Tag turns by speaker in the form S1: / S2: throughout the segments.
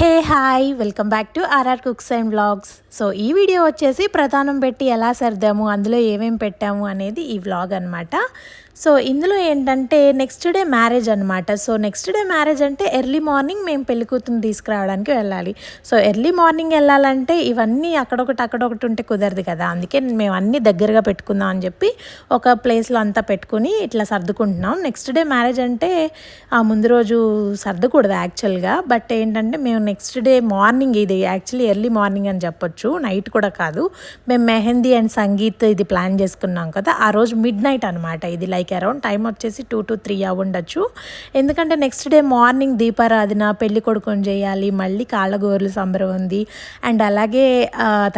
S1: Hey hi welcome back to RR cooks and blogs so ఈ video వచ్చేసి ప్రధానం పెట్టి ఎలా సర్దాము అందులో ఏమేమి పెట్టాము అనేది ఈ వ్లాగ్ అనమాట సో ఇందులో ఏంటంటే నెక్స్ట్ డే మ్యారేజ్ అనమాట సో నెక్స్ట్ డే మ్యారేజ్ అంటే ఎర్లీ మార్నింగ్ మేము పెళ్ళికూతురుని తీసుకురావడానికి వెళ్ళాలి. సో ఎర్లీ మార్నింగ్ వెళ్ళాలంటే ఇవన్నీ అక్కడొకటి అక్కడొకటి ఉంటే కుదరదు కదా. అందుకే మేము అన్నీ దగ్గరగా పెట్టుకుందాం అని చెప్పి ఒక ప్లేస్లో అంతా పెట్టుకుని ఇట్లా సర్దుకుంటున్నాం. నెక్స్ట్ డే మ్యారేజ్ అంటే ఆ ముందు రోజు సర్దకూడదు యాక్చువల్గా బట్ ఏంటంటే మేము నెక్స్ట్ డే మార్నింగ్ ఇది యాక్చువల్లీ ఎర్లీ మార్నింగ్ అని చెప్పొచ్చు. నైట్ కూడా కాదు. మేము మెహందీ అండ్ సంగీత్ ఇది ప్లాన్ చేసుకున్నాం కదా. ఆ రోజు మిడ్ నైట్ అనమాట ఇది లైక్ అరౌండ్ టైం వచ్చేసి టూ టు త్రీ అవ్వండొచ్చు. ఎందుకంటే నెక్స్ట్ డే మార్నింగ్ దీపారాధన పెళ్ళి కొడుకుని చేయాలి మళ్ళీ కాళ్ళగోర్లు సంబరం ఉంది అండ్ అలాగే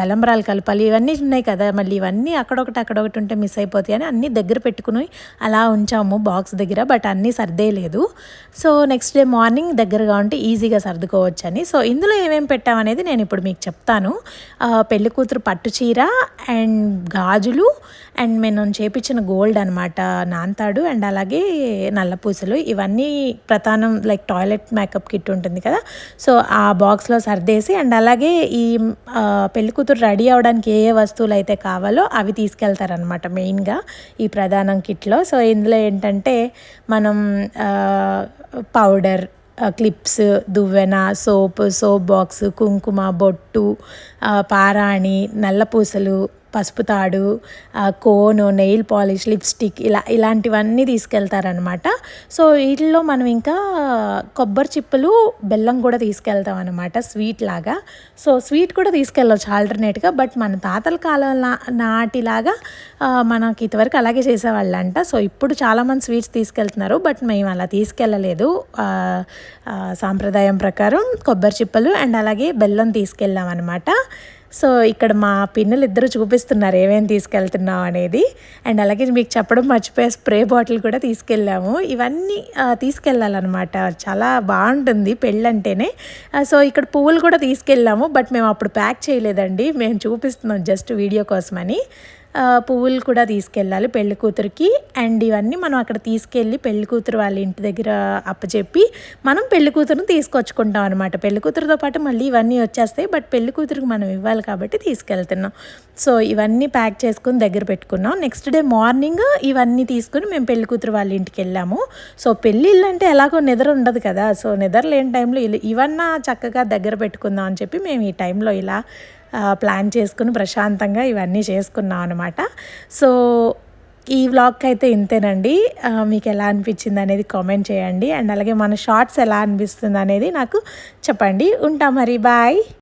S1: తలంబ్రాలు తలంబరాలు కలపాలి ఇవన్నీ ఉన్నాయి కదా. మళ్ళీ ఇవన్నీ అక్కడొకటి అక్కడొకటి ఉంటే మిస్ అయిపోతాయి అని అన్నీ దగ్గర పెట్టుకుని అలా ఉంచాము బాక్స్ దగ్గర బట్ అన్నీ సర్దేయలేదు సో నెక్స్ట్ డే మార్నింగ్ దగ్గరగా ఉంటే ఈజీగా సర్దుకోవచ్చు అని సో ఇందులో ఏమేమి పెట్టామనేది నేను ఇప్పుడు మీకు చెప్తాను. పెళ్ళి కూతురు పట్టు చీర అండ్ గాజులు అండ్ మేము చేపించిన గోల్డ్ అనమాట నాంతాడు అండ్ అలాగే నల్ల పూసలు. ఇవన్నీ ప్రధానం లైక్ టాయిలెట్ మేకప్ కిట్ ఉంటుంది కదా. సో ఆ బాక్స్లో సర్దేసి అండ్ అలాగే ఈ పెళ్ళి కూతురు రెడీ అవ్వడానికి ఏ ఏ వస్తువులు అయితే కావాలో అవి తీసుకెళ్తారనమాట మెయిన్గా ఈ ప్రధానం కిట్లో. సో ఇందులో ఏంటంటే మనం పౌడర్ క్లిప్స్ దువ్వెన సోప్ సోప్ బాక్స్ కుంకుమ బొట్టు పారాణి నల్లపూసలు పసుపు తాడు కోను నెయిల్ పాలిష్ లిప్స్టిక్ ఇలా ఇలాంటివన్నీ తీసుకెళ్తారనమాట సో వీటిల్లో మనం ఇంకా కొబ్బరి చిప్పలు బెల్లం కూడా తీసుకెళ్తాం అనమాట స్వీట్ లాగా. సో స్వీట్ కూడా తీసుకెళ్ళవచ్చు ఆల్టర్నేట్గా బట్ మన తాతల కాలం నాటిలాగా మనకి ఇంతవరకు అలాగే చేసేవాళ్ళంట. సో ఇప్పుడు చాలామంది స్వీట్స్ తీసుకెళ్తున్నారు బట్ మేము అలా తీసుకెళ్ళలేదు. సాంప్రదాయం ప్రకారం కొబ్బరి చిప్పలు అండ్ అలాగే బెల్లం తీసుకెళ్ళాం అనమాట సో ఇక్కడ మా పిన్నలు ఇద్దరు చూపిస్తున్నారు ఏమేమి తీసుకెళ్తున్నాం అనేది. అండ్ అలాగే మీకు చెప్పడం మర్చిపోయే స్ప్రే బాటిల్ కూడా తీసుకెళ్ళాము. ఇవన్నీ తీసుకెళ్ళాలన్నమాట. చాలా బాగుంటుంది పెళ్ళంటేనే. సో ఇక్కడ పువ్వులు కూడా తీసుకెళ్ళాము బట్ మేము అప్పుడు ప్యాక్ చేయలేదండి. మేము చూపిస్తున్నాం జస్ట్ వీడియో కోసమని. పువ్వులు కూడా తీసుకెళ్ళాలి పెళ్ళి కూతురికి. అండ్ ఇవన్నీ మనం అక్కడ తీసుకెళ్ళి పెళ్ళి కూతురు వాళ్ళ ఇంటి దగ్గర అప్పచెప్పి మనం పెళ్ళి కూతురుని తీసుకొచ్చుకుంటాం అనమాట పెళ్ళి కూతురుతో పాటు మళ్ళీ ఇవన్నీ వచ్చేస్తాయి. బట్ పెళ్ళి కూతురికి మనం ఇవ్వాలి కాబట్టి తీసుకెళ్తున్నాం. సో ఇవన్నీ ప్యాక్ చేసుకుని దగ్గర పెట్టుకున్నాం. నెక్స్ట్ డే మార్నింగ్ ఇవన్నీ తీసుకుని మేము పెళ్ళి కూతురు వాళ్ళ ఇంటికి వెళ్ళాము. సో పెళ్ళిళ్ళు అంటే ఎలాగో నిద్ర ఉండదు కదా. సో నిద్ర లేని టైంలో ఇల- ఇవన్నా చక్కగా దగ్గర పెట్టుకుందాం అని చెప్పి మేము ఈ టైంలో ఇలా ప్లాన్ చేసుకుని ప్రశాంతంగా ఇవన్నీ చేసుకున్నాం అనమాట సో ఈ వ్లాగ్కి అయితే ఇంతేనండి. మీకు ఎలా అనిపించింది అనేది కామెంట్ చేయండి. అండ్ అలాగే మన షార్ట్స్ ఎలా అనిపిస్తుంది అనేది నాకు చెప్పండి. ఉంటా మరి బాయ్.